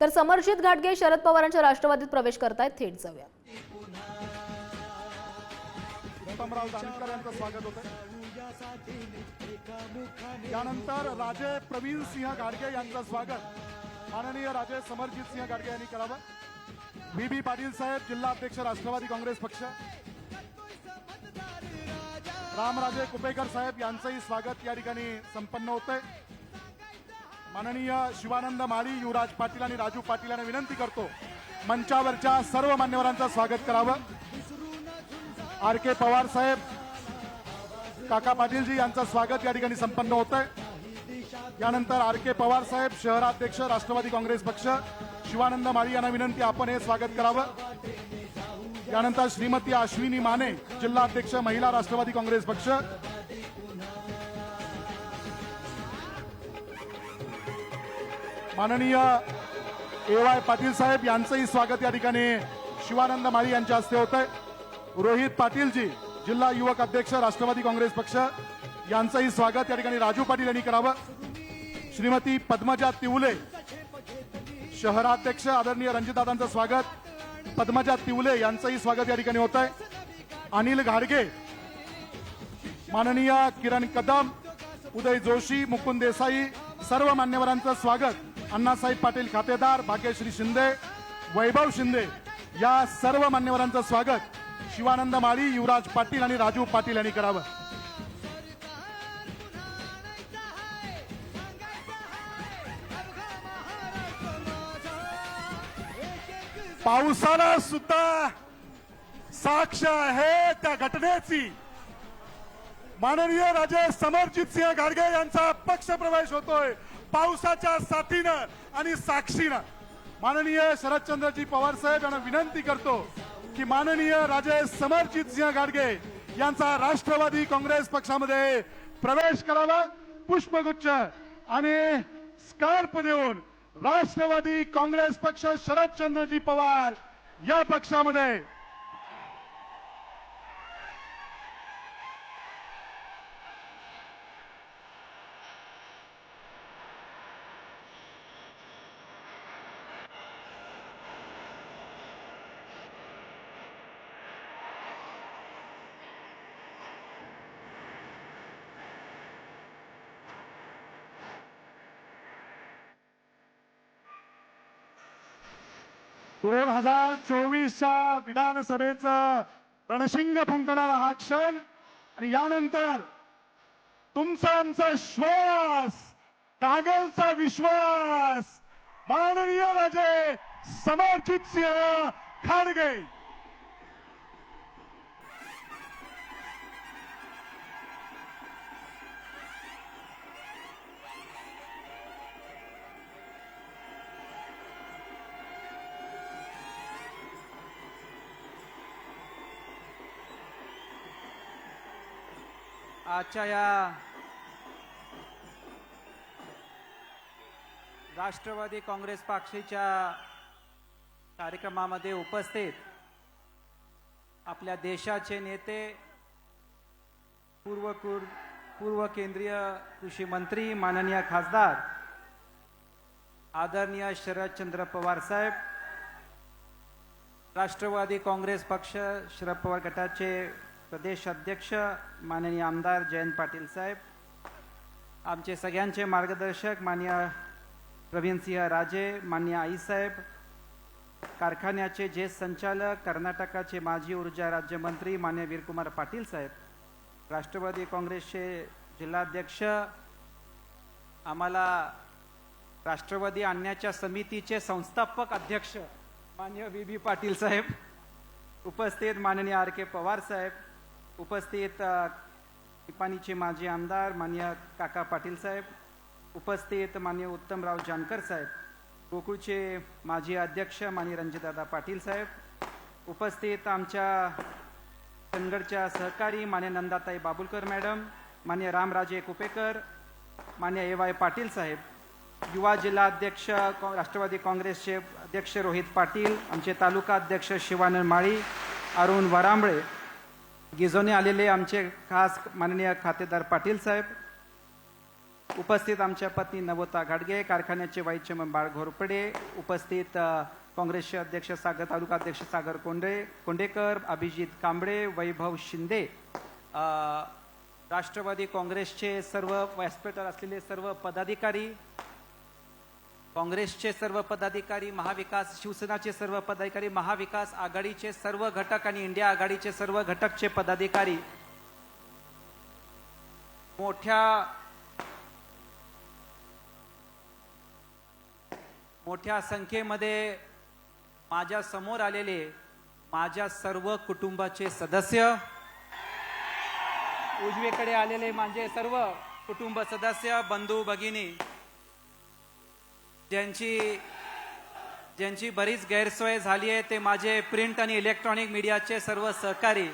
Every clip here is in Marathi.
तर समरजित घाटगे शरद पवारांच्या राष्ट्रवादीत प्रवेश करतायत थेट जाऊया. स्वागत होतं यानंतर राजे प्रवीण सिंह गाडगे यांचं स्वागत. माननीय राजे समरजित सिंह गाडगे यांनी करावं. बी बी पाटील साहेब जिल्हा अध्यक्ष राष्ट्रवादी काँग्रेस पक्ष. रामराजे कुपेकर साहेब यांचंही स्वागत या ठिकाणी संपन्न होतंय. माननीय शिवानंद माळी युवराज पाटील आणि राजू पाटील यांना विनंती करतो मंचावरच्या सर्व मान्यवरांचं स्वागत करावं. आर के पवार साहेब काका पाटीलजी यांचं स्वागत या ठिकाणी संपन्न होत आहे यानंतर आर के पवार साहेब शहराध्यक्ष राष्ट्रवादी काँग्रेस पक्ष शिवानंद माळी यांना विनंती आपण हे स्वागत करावं. यानंतर श्रीमती अश्विनी माने जिल्हाध्यक्ष महिला राष्ट्रवादी काँग्रेस पक्ष माननीय ए वाय पाटील साहेब यांचंही स्वागत या ठिकाणी शिवानंद माळी यांच्या हस्ते होत आहे रोहित पाटीलजी जिल्हा युवक अध्यक्ष राष्ट्रवादी काँग्रेस पक्ष यांचंही स्वागत या ठिकाणी राजू पाटील यांनी करावं. श्रीमती पद्मजा तिवले शहराध्यक्ष आदरणीय रणजितदादांचं स्वागत. पद्मजा तिवले यांचंही स्वागत या ठिकाणी होत आहे अनिल घाडगे माननीय किरण कदम उदय जोशी मुकुंद देसाई सर्व मान्यवरांचं स्वागत. अण्णासाहेब पाटील खातेदार भाग्यश्री शिंदे वैभव शिंदे या सर्व मान्यवरांचं स्वागत. शिवानंद माळी युवराज पाटील आणि राजू पाटील यांनी करावं. पावसाला सुद्धा साक्ष आहे त्या घटनेची. माननीय राजे समरजित सिंह गाडगे यांचा पक्ष प्रवेश होतोय पावसाच्या साथीनं आणि साक्षीनं. माननीय शरदचंद्रजी पवार साहेब यांना विनंती करतो की माननीय राजे समरजित सिंह गाडगे यांचा राष्ट्रवादी काँग्रेस पक्षामध्ये प्रवेश करावा पुष्पगुच्छ आणि स्कार्प देऊन राष्ट्रवादी काँग्रेस पक्ष शरदचंद्रजी पवार या पक्षामध्ये दोन हजार चोवीसच्या विधानसभेचं रणशिंग फुंकणारा हा क्षण आणि यानंतर तुमचा आमचा श्वास कागलचा विश्वास माननीय राजे समर्जित सिंह खाडगे. आजच्या या राष्ट्रवादी काँग्रेस पक्षाच्या कार्यक्रमामध्ये उपस्थित आपल्या देशाचे नेते पूर्व कुर पूर्व केंद्रीय कृषी मंत्री माननीय खासदार आदरणीय शरदचंद्र पवार साहेब राष्ट्रवादी काँग्रेस पक्ष शरद पवार गटाचे प्रदेश अध्यक्ष माननीय आमदार जयंत पाटील साहेब आमचे सगळ्यांचे मार्गदर्शक मान्य प्रवीणसिंह राजे मान्य आईसाहेब कारखान्याचे जे संचालक कर्नाटकाचे माजी ऊर्जा राज्यमंत्री मान्य वीरकुमार पाटील साहेब राष्ट्रवादी काँग्रेसचे जिल्हाध्यक्ष आम्हाला राष्ट्रवादी आणण्याच्या समितीचे संस्थापक अध्यक्ष मान्य व्ही. बी पाटील साहेब उपस्थित माननीय आर. के. पवार साहेब उपस्थित निपाणीचे माजी आमदार मान्य काका पाटील साहेब उपस्थित मान्य उत्तमराव जानकर साहेब गोकुळचे माजी अध्यक्ष मान्य रणजितदादा पाटील साहेब उपस्थित आमच्या चंदगडच्या सहकारी मान्य नंदाताई बाबुलकर मॅडम मान्य रामराजे कुपेकर मान्य ए वाय पाटील साहेब युवा जिल्हा अध्यक्ष राष्ट्रवादी काँग्रेसचे अध्यक्ष रोहित पाटील आमचे तालुका अध्यक्ष शिवानंद माळी अरुण वरांबळे गिजोने आलेले आमचे खास माननीय खातेदार पाटील साहेब उपस्थित आमच्या पत्नी नवोता घाडगे कारखान्याचे वाईस चेअरमन बाळ घोरपडे उपस्थित काँग्रेसचे अध्यक्ष सागर तालुका अध्यक्ष सागर कोंडे कोंडेकर अभिजित कांबळे वैभव शिंदे राष्ट्रवादी काँग्रेसचे सर्व व्यासपीठावर असलेले सर्व पदाधिकारी काँग्रेसचे सर्व पदाधिकारी महाविकास शिवसेनाचे सर्व पदाधिकारी महाविकास आघाडीचे सर्व घटक आणि इंडिया आघाडीचे सर्व घटकचे पदाधिकारी मोठ्या मोठ्या संख्येमध्ये माझ्यासमोर आलेले माझ्या सर्व कुटुंबाचे सदस्य उजवीकडे आलेले माझे सर्व कुटुंब सदस्य बंधू भगिनी ज्यांची ज्यांची बरीच गैरसोय झाली आहे ते माझे प्रिंट आणि इलेक्ट्रॉनिक मीडियाचे सर्व सहकारी.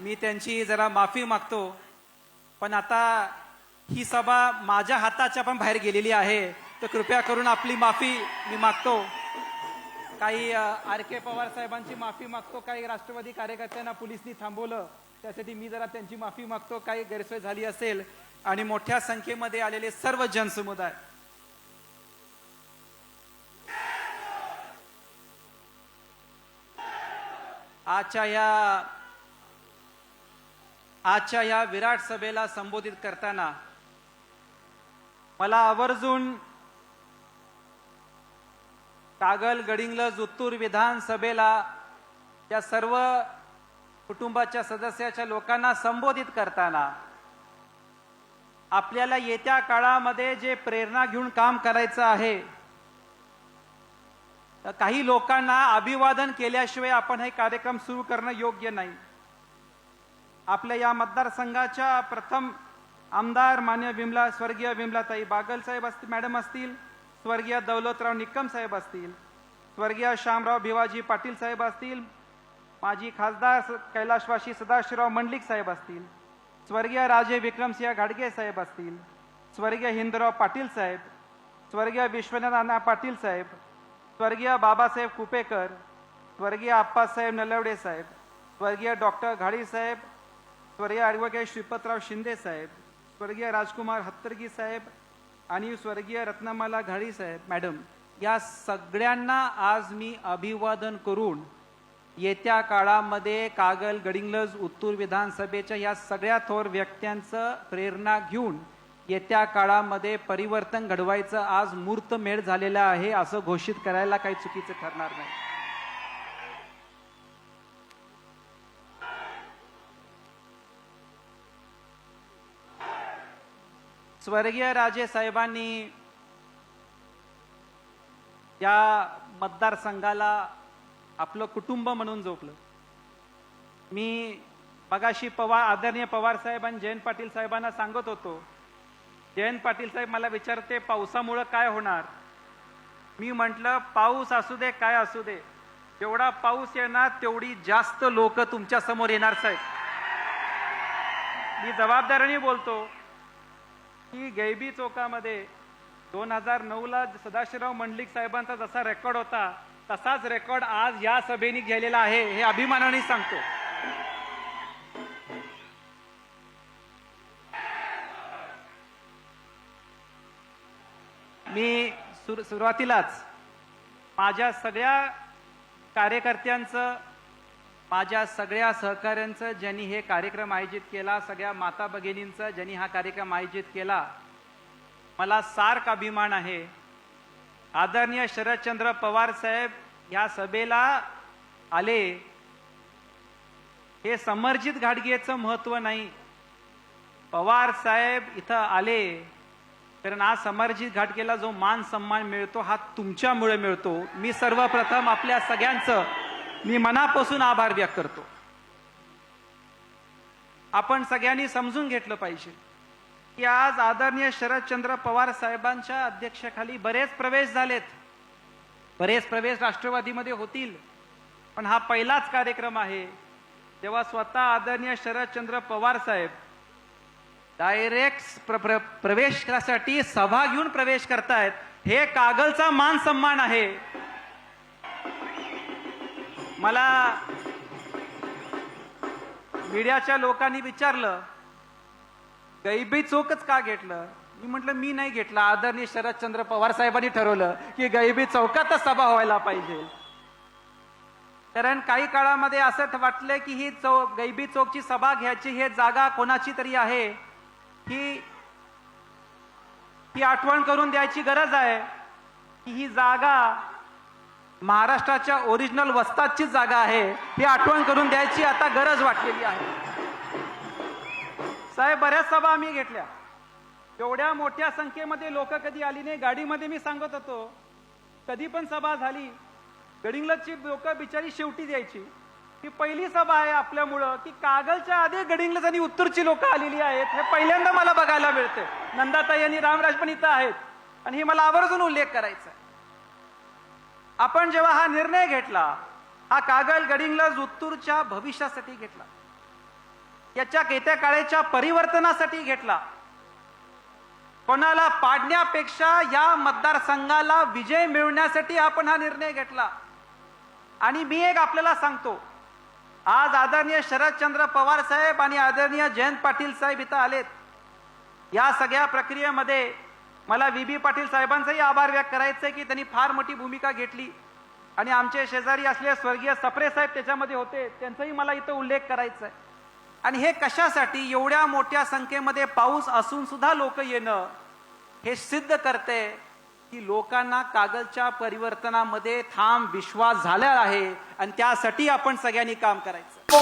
मी त्यांची जरा माफी मागतो. पण आता ही सभा माझ्या हाताच्या पण बाहेर गेलेली आहे. तर कृपया करून आपली माफी मी मागतो. काही आर के पवार साहेबांची माफी मागतो. काही राष्ट्रवादी कार्यकर्त्यांना पोलिसनी थांबवलं. त्यासाठी मी जरा त्यांची माफी मागतो. काही गैरसोय झाली असेल. आणि मोठ्या संख्येमध्ये आलेले सर्व जनसमुदाय. आजच्या या आजच्या या विराट सभेला संबोधित करताना मला आवर्जून कागल गडिंगलज उत्तूर विधानसभेला या सर्व कुटुंबाच्या सदस्याच्या लोकांना संबोधित करताना आपल्याला येत्या काळामध्ये जे प्रेरणा घेऊन काम करायचं आहे काही लोकांना अभिवादन केल्याशिवाय आपण हे कार्यक्रम सुरू करणं योग्य नाही. आपल्या या मतदारसंघाच्या प्रथम आमदार मान्य विमला स्वर्गीय विमलाताई बागल साहेब असतील मॅडम असतील स्वर्गीय दौलतराव निकम साहेब असतील स्वर्गीय श्यामराव भिवाजी पाटील साहेब असतील माजी खासदार कैलाशवासी सदाशिवराव मंडलिक साहेब असतील स्वर्गीय राजे विक्रमसिंह घाडगे साहेब असतील स्वर्गीय हिंदराव पाटील साहेब स्वर्गीय विश्वनाथ अण्णा पाटील साहेब स्वर्गीय बाबासाहेब कुपेकर स्वर्गीय आप्पासाहेब नलवडे साहेब स्वर्गीय डॉक्टर घाडी साहेब स्वर्गीय ॲडव्होकेट श्रीपतराव शिंदे साहेब स्वर्गीय राजकुमार हत्तरगी साहेब आणि स्वर्गीय रत्नमाला घाडी साहेब. मॅडम या सगळ्यांना आज मी अभिवादन करून येत्या काळामध्ये कागल गडिंग्लज उत्तूर विधानसभेच्या या सगळ्या थोर व्यक्त्यांचं प्रेरणा घेऊन येत्या काळामध्ये परिवर्तन घडवायचं आज मूर्त मेळ झालेला आहे असं घोषित करायला काही चुकीचं ठरणार नाही. स्वर्गीय राजे साहेबांनी या मतदारसंघाला आपलं कुटुंब म्हणून जोपलं. मी मगाशी पवार आदरणीय पवार साहेब आणि जयंत पाटील साहेबांना सांगत होतो जयंत पाटील साहेब मला विचारते पावसामुळं काय होणार? मी म्हटलं पाऊस असू दे काय असू दे. जेवढा पाऊस येणार तेवढी जास्त लोक तुमच्यासमोर येणार साहेब. मी जबाबदारीने बोलतो की गैबी चौकामध्ये दोन हजार नऊला सदाशिवराव मंडलिक साहेबांचा जसा रेकॉर्ड होता तसाच रेकॉर्ड आज या सभेने गेलेला आहे हे अभिमानाने सांगतो. मी सुर सुरुवातीलाच माझ्या सगळ्या कार्यकर्त्यांचं माझ्या सगळ्या सहकाऱ्यांचं ज्यांनी हे कार्यक्रम आयोजित केला सगळ्या माता भगिनींचं ज्यांनी हा कार्यक्रम आयोजित केला मला सार्क अभिमान आहे. आदरणीय शरदचंद्र पवार साहेब या सभेला आले. हे समर्जित घाटगेचं महत्त्व नाही. पवार साहेब इथं आले. कारण आज समर्जित घाटकेला जो मान सन्मान मिळतो हा तुमच्यामुळे मिळतो. मी सर्वप्रथम आपल्या सगळ्यांचं मी मनापासून आभार व्यक्त करतो. आपण सगळ्यांनी समजून घेतलं पाहिजे की आज आदरणीय शरदचंद्र पवार साहेबांच्या अध्यक्षाखाली बरेच प्रवेश झालेत. बरेच प्रवेश राष्ट्रवादीमध्ये होतील. पण हा पहिलाच कार्यक्रम आहे. तेव्हा स्वतः आदरणीय शरदचंद्र पवार साहेब डायरेक्ट प्र, प्र, प्रवेश करासाठी सभा घेऊन प्रवेश करतायत. हे कागलचा मान सन्मान आहे. मला मीडियाच्या लोकांनी विचारलं गैबी चौकच का घेतलं? मी म्हटलं मी नाही घेतला. आदरणीय शरदचंद्र पवार साहेबांनी ठरवलं की गैबी चौकातच सभा व्हायला पाहिजे. कारण काही काळामध्ये असं वाटलं की ही चौक गैबी चौकची सभा घ्यायची हे जागा कोणाची तरी आहे. ही ही आठवण करून द्यायची गरज आहे की ही जागा महाराष्ट्राच्या ओरिजिनल वस्तादची जागा आहे. ही आठवण करून द्यायची आता गरज वाटलेली आहे. साहेब बऱ्याच सभा आम्ही घेतल्या. एवढ्या मोठ्या संख्येमध्ये लोक कधी आली नाही. गाडीमध्ये मी सांगत होतो कधी पण सभा झाली गडिंगलची लोक बिचारी शेवटी द्यायची. ही पहिली सभा आहे आपल्यामुळं की कागलच्या आधी गडिंगला आणि उत्तरची लोक आलेली आहेत हे पहिल्यांदा मला बघायला मिळते नंदाताई आणि रामराज पण इथं आहेत. आणि हे मला आवर्जून उल्लेख करायचा आपण जेव्हा हा निर्णय घेतला हा कागल गडिंग्लज उत्तूरच्या भविष्यासाठी घेतला. याच्या येत्या काळाच्या परिवर्तनासाठी घेतला. कोणाला पाडण्यापेक्षा या मतदारसंघाला विजय मिळवण्यासाठी आपण हा निर्णय घेतला. आणि मी एक आपल्याला सांगतो आज आदरणीय शरदचंद्र पवार साहेब आणि आदरणीय जयंत पाटील साहेब इथं आलेत. या सगळ्या प्रक्रियेमध्ये मला व्ही. बी. पाटील साहेबांचाही आभार व्यक्त करायचं आहे की त्यांनी फार मोठी भूमिका घेतली. आणि आमचे शेजारी असलेले स्वर्गीय सप्रे साहेब त्याच्यामध्ये होते त्यांचाही मला इथं उल्लेख करायचा आहे आणि हे कशासाठी एवढ्या मोठ्या संख्येमध्ये पाऊस असून सुद्धा लोक येणं हे सिद्ध करते की लोकांना कागलच्या परिवर्तनामध्ये ठाम विश्वास झाला आहे आणि त्यासाठी आपण सगळ्यांनी काम करायचं.